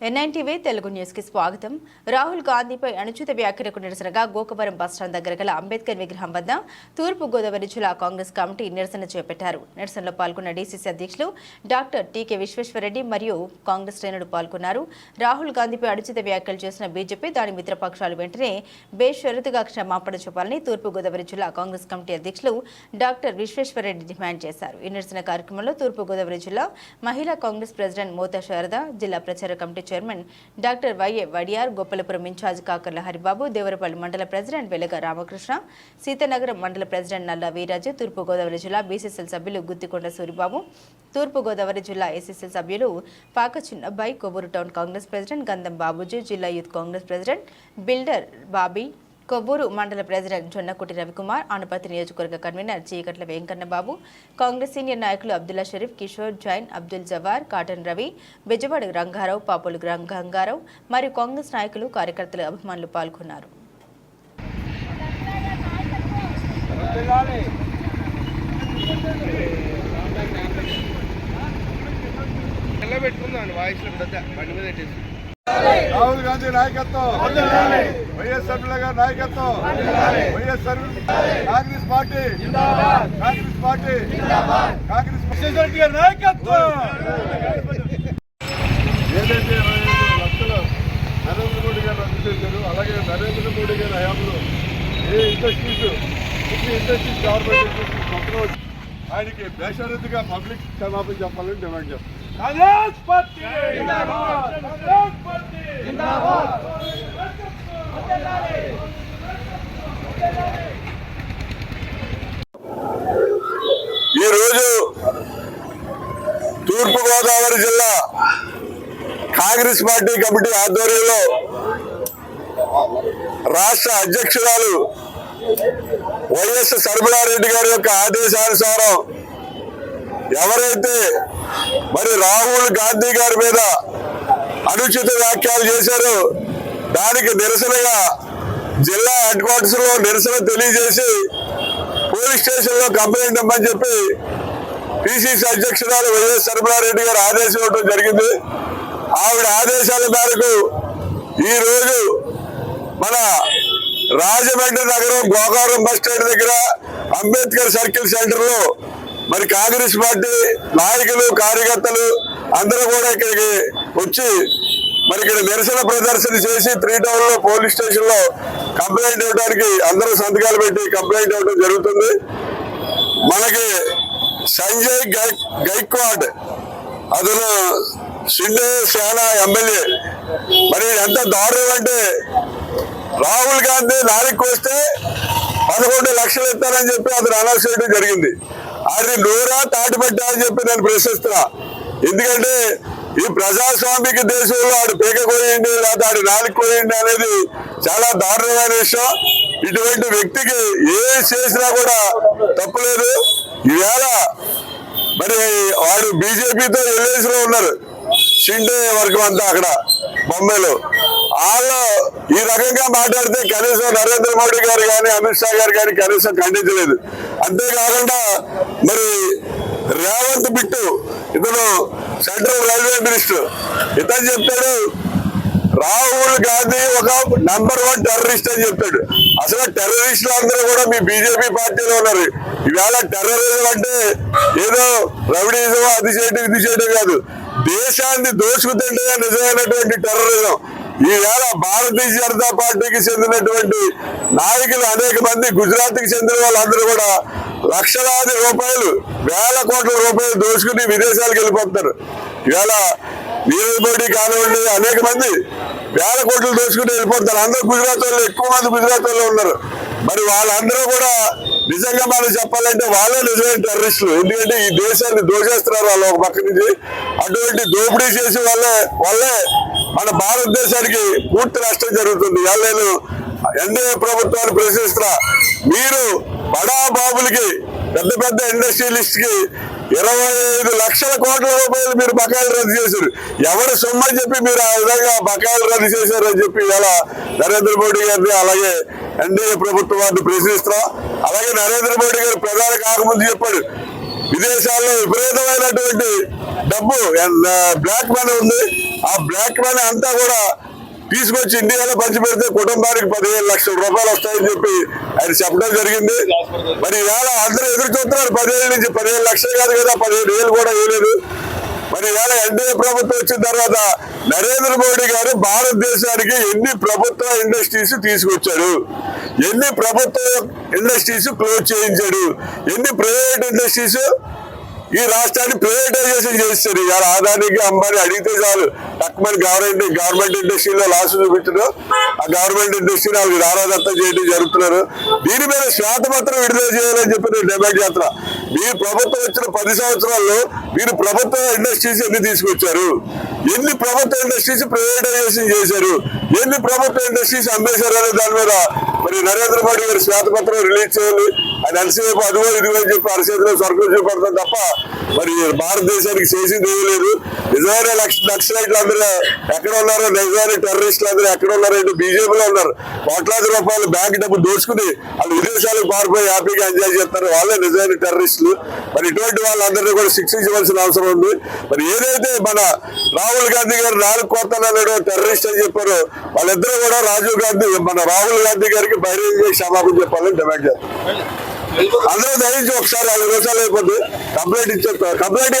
NITV Telugu న్యూస్కి స్వాగతం. రాహుల్ గాంధీపై అనుచిత వ్యాఖ్యలకు నిరసనగా గోకవరం బస్టాండ్ దగ్గర గల అంబేద్కర్ విగ్రహం వద్ద తూర్పు గోదావరి జిల్లా కాంగ్రెస్ కమిటీ నిరసన చేపట్టారు. నిరసనలో పాల్గొన్న డీసీసీ అధ్యక్షులు డాక్టర్ టీకే విశ్వేశ్వరరెడ్డి మరియు కాంగ్రెస్ శ్రేణులు పాల్గొన్నారు. రాహుల్ గాంధీపై అనుచిత వ్యాఖ్యలు చేసిన బీజేపీ దాని మిత్రపక్షాలు వెంటనే బేషరతుగా క్షమాపణ చూపాలని తూర్పు గోదావరి జిల్లా కాంగ్రెస్ కమిటీ అధ్యక్షులు డాక్టర్ విశ్వేశ్వరరెడ్డి డిమాండ్ చేశారు. ఈ నిరసన కార్యక్రమంలో తూర్పు గోదావరి జిల్లా మహిళా కాంగ్రెస్ ప్రెసిడెంట్ మోతా శారద జిల్లా ప్రచార committee chairman doctor YA Vadiyar Gopalapuram incharge Kakarla Haribabu Devarapalli మండల ప్రెసిడెంట్ వెలగ రామకృష్ణ సీతనగరం మండల ప్రెసిడెంట్ నల్ల వీరాజు తూర్పు గోదావరి జిల్లా బీసీసీఎల్ సభ్యులు గుత్తికొండ సూరిబాబు తూర్పు గోదావరి జిల్లా ఏసీసీఎల్ సభ్యులు పాక చిన్నబ్బాయి కొవ్వూరు టౌన్ కాంగ్రెస్ ప్రెసిడెంట్ గంధం బాబుజీ జిల్లా youth Congress president builder Bobby Kovvur మండల ప్రెసిడెంట్ జొన్నకుటి రవికుమార్ ఆనపతి నియోజకవర్గ convener Cheekatla Venkannababu Congress senior నాయకులు అబ్దుల్లా షరీఫ్ కిషోర్ జైన్ అబ్దుల్ జవార్ కాటన్ రవి బెజవాడ రంగారావు పాపులు గంగారావు మరియు కాంగ్రెస్ నాయకులు కార్యకర్తలు అభిమానులు పాల్గొన్నారు. పెట్టుకుందాం వాయిస్ బండి మీద పెట్టేసి. రాహుల్ గాంధీ నాయకత్వం. వైఎస్ షర్మిల గారి నాయకత్వం. YSR Congress party. Congress party. Congress Reddy గారి నాయకత్వం. ఏదైతే ఇరవై ఐదు లక్షలు నరేంద్ర మోడీ గారు రద్దు అలాగే నరేంద్ర మోడీ గారి హయాంలో ఏ ఇండస్ట్రీస్ ఇన్ని ఇండస్ట్రీస్ గవర్నమెంట్ మొత్తం ఆయనకి బేషరతుగా పబ్లిక్ క్షమాపణ చెప్పాలని డిమాండ్ చేస్తాం కాంగ్రెస్ పార్టీ కాంగ్రెస్ పార్టీ ఈ రోజు తూర్పుగోదావరి జిల్లా కాంగ్రెస్ పార్టీ కమిటీ ఆధ్వర్యంలో రాష్ట్ర అధ్యక్షురాలు వైఎస్ శర్మిలారెడ్డి గారి యొక్క ఆదేశానుసారం ఎవరైతే మరి రాహుల్ గాంధీ గారి మీద అనుచిత వ్యాఖ్యలు చేశారు. దానికి నిరసనగా జిల్లా హెడ్ క్వార్టర్స్లో నిరసన తెలియజేసి పోలీస్ స్టేషన్లో కంప్లైంట్ ఇవ్వమని చెప్పి పిసిసి అధ్యక్షురాలు వైఎస్ శర్మిలారెడ్డి గారు ఆదేశం ఇవ్వడం జరిగింది. ఆవిడ ఆదేశాల మేరకు ఈ రోజు మన రాజమండ్రి నగరం గోకారం బస్ స్టాండ్ దగ్గర అంబేద్కర్ సర్కిల్ సెంటర్లో మరి కాంగ్రెస్ పార్టీ నాయకులు కార్యకర్తలు అందరూ కూడా ఇక్కడికి వచ్చి మరి ఇక్కడ నిరసన ప్రదర్శన చేసి త్రీ టౌన్లో పోలీస్ స్టేషన్లో కంప్లైంట్ ఇవ్వడానికి అందరూ సంతకాలు పెట్టి కంప్లైంట్ ఇవ్వడం జరుగుతుంది. మనకి సంజయ్ గైక్వాడ్ అతను షిండే సేన ఎమ్మెల్యే. మరి ఎంత దారుణం అంటే రాహుల్ గాంధీ నాలుగు వస్తే పదకొండు లక్షలు ఇస్తానని చెప్పి అతను అనౌన్స్ చేయడం జరిగింది. అది నూరా తాటిపట్టా అని చెప్పి నేను ప్రశ్నిస్తున్నా. ఎందుకంటే ఈ ప్రజాస్వామిక దేశంలో ఆడు పీక కోయండి లేదా ఆడు నాలుగు కోయండి అనేది చాలా దారుణమైన విషయం. ఇటువంటి వ్యక్తికి ఏ చేసినా కూడా తప్పులేదు. ఈవేళ మరి వాడు బీజేపీతో ఎల్ఏసీలో ఉన్నారు. షిండే వర్గం అంతా అక్కడ బొంబాయిలో. వాళ్ళు ఈ రకంగా మాట్లాడితే కనీసం నరేంద్ర మోడీ గారు కానీ అమిత్ షా గారు కానీ కనీసం ఖండించలేదు. అంతేకాకుండా మరి రేవంత్ బిట్టు ఇతను సెంట్రల్ రైల్వే మినిస్టర్. ఇతను చెప్తాడు రాహుల్ గాంధీ ఒక నంబర్ వన్ టెర్రరిస్ట్ అని చెప్తాడు. అసలు టెర్రరిస్టులు అందరూ కూడా మీ బీజేపీ పార్టీలో ఉన్నారు. ఈవేళ టెర్రరిజం అంటే ఏదో రౌడీజం అది చేయడం ఇది చేయడం కాదు. దేశాన్ని దోచుకుతుంటే నిజమైనటువంటి టెర్రరిజం. ఈవేళ భారతీయ జనతా పార్టీకి చెందినటువంటి నాయకులు అనేక మంది గుజరాత్కి చెందిన వాళ్ళందరూ కూడా లక్షలాది రూపాయలు వేల కోట్ల రూపాయలు దోచుకుని విదేశాలకు వెళ్ళిపోతారు ఇవాళ నీరవ్ మోడీ కానివ్వండి అనేక మంది వేల కోట్లు దోచుకుని వెళ్ళిపోతారు అందరూ గుజరాత్ వాళ్ళు ఎక్కువ మంది గుజరాత్ వాళ్ళు ఉన్నారు. మరి వాళ్ళందరూ కూడా నిజంగా మనం చెప్పాలంటే వాళ్ళే నిజమైన టెర్రరిస్టులు. ఎందుకంటే ఈ దేశాన్ని దోచేస్తున్నారు వాళ్ళు ఒక పక్క నుంచి. అటువంటి దోపిడీ చేసి వాళ్ళే వాళ్ళే మన భారతదేశానికి పూర్తి నష్టం జరుగుతుంది. ఇవాళ నేను ఎన్డీఏ ప్రభుత్వాన్ని ప్రశ్నిస్తున్నా. మీరు బడా బాబులకి పెద్ద పెద్ద ఇండస్ట్రియలిస్ట్కి ఇరవై ఐదు లక్షల కోట్ల రూపాయలు మీరు బకాయిలు రద్దు చేశారు. ఎవరు సొమ్మని చెప్పి మీరు ఆ విధంగా బకాయిలు రద్దు చేశారు అని చెప్పి ఇలా నరేంద్ర మోడీ గారిని అలాగే ఎన్డీఏ ప్రభుత్వం వారిని ప్రశ్నిస్తున్నాం. అలాగే నరేంద్ర మోడీ గారు ప్రధాని కాకముందు చెప్పాడు. విదేశాల్లో విపరీతమైనటువంటి డబ్బు బ్లాక్ మనీ ఉంది. ఆ బ్లాక్ మనీ అంతా కూడా తీసుకొచ్చి ఇండియాలో పంచి పెడితే కుటుంబానికి పదిహేను లక్షల రూపాయలు వస్తాయని చెప్పి ఆయన చెప్పడం జరిగింది. మరి ఇవాళ అందరూ ఎదురు చూస్తున్నారు పదిహేను నుంచి పదిహేను లక్షలు కాదు కదా పదిహేను వేలు కూడా వేయలేదు. మరి ఇవాళ ఎన్డీఏ ప్రభుత్వం వచ్చిన తర్వాత నరేంద్ర మోడీ గారు భారతదేశానికి ఎన్ని ప్రభుత్వ ఇండస్ట్రీస్ తీసుకొచ్చాడు ఎన్ని ప్రభుత్వ ఇండస్ట్రీస్ క్లోజ్ చేయించాడు? ఎన్ని ప్రైవేట్ ఇండస్ట్రీస్ ఈ రాష్ట్రాన్ని ప్రైవేటైజేషన్ చేస్తారు ఇవాళ ఆదానికి అంబానీ అడిగితే చాలు. తక్కువ గవర్నమెంట్ గవర్నమెంట్ ఇండస్ట్రీలో లాస్ చూపించడం ఆ గవర్నమెంట్ ఇండస్ట్రీ వాళ్ళకి దారాదత్తం చేయడం జరుగుతున్నారు. దీని మీద శ్వేతపత్రం విడుదల చేయాలని చెప్పి నేను డిమాండ్ చేస్తున్నా. మీరు ప్రభుత్వం వచ్చిన పది సంవత్సరాల్లో మీరు ప్రభుత్వ ఇండస్ట్రీస్ ఎన్ని తీసుకొచ్చారు? ఎన్ని ప్రభుత్వ ఇండస్ట్రీస్ ప్రైవేటైజేషన్ చేశారు? ఎన్ని ప్రభుత్వ ఇండస్ట్రీస్ అమ్మేశారు అనే దాని మీద మరి నరేంద్ర మోడీ గారు శ్వేతపత్రం రిలీజ్ చేయాలి అది ఎంతసేపు అదిగో ఇదిగో అని చెప్పి అరచేతిలో సరుకులు చూపడతాం తప్ప మరి భారతదేశానికి చేసింది ఏమీ లేదు. నిజమైన లక్ష నక్సలైట్లు అందరూ ఎక్కడ ఉన్నారో? నిజమైన టెర్రరిస్టులు అందరూ ఎక్కడ ఉన్నారో? ఇటు బీజేపీలో ఉన్నారు. కోట్లాది రూపాయలు బ్యాంక్ డబ్బు దోచుకుని వాళ్ళు విదేశాలకు పారిపోయి హ్యాపీగా ఎంజాయ్ చేస్తారు. వాళ్ళే నిజమైన టెర్రరిస్టులు. మరి ఇటువంటి వాళ్ళందరినీ కూడా శిక్షించవలసిన అవసరం ఉంది. మరి ఏదైతే మన రాహుల్ గాంధీ గారు నాలుగు కోతలు టెర్రరిస్ట్ అని చెప్పారో వాళ్ళిద్దరూ కూడా రాజీవ్ గాంధీ మన రాహుల్ గాంధీ గారికి బహిరంగ క్షమాపణ చెప్పాలని డిమాండ్ చేస్తారు. అందరూ దయించి ఒకసారి ఐదు నిమిషాలు అయిపోద్ది. కంప్లైంట్ ఇచ్చేస్తారు కంప్లైంట్